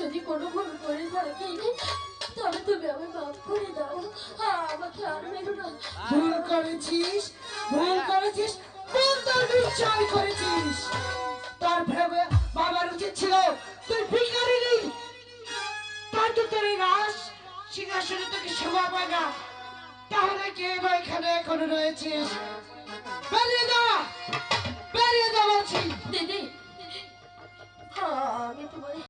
যদি কোনো ভুল করে থাকি, তবে তুমি আমি মাফ করে দাও। আমাকে আর মেরো না। ভুল করেছিস ভুল করেছিস, ভুল তোর নিশ্চয় করেছিস। তোর ভেবে বাবার উচিত ছিল, তুই ভিখারি নেই। তাই তো তোর এই রাস, সিংহাসনে তোকে শোভা পায় না। তাহলে কে বা এখানে এখনও রয়েছিস?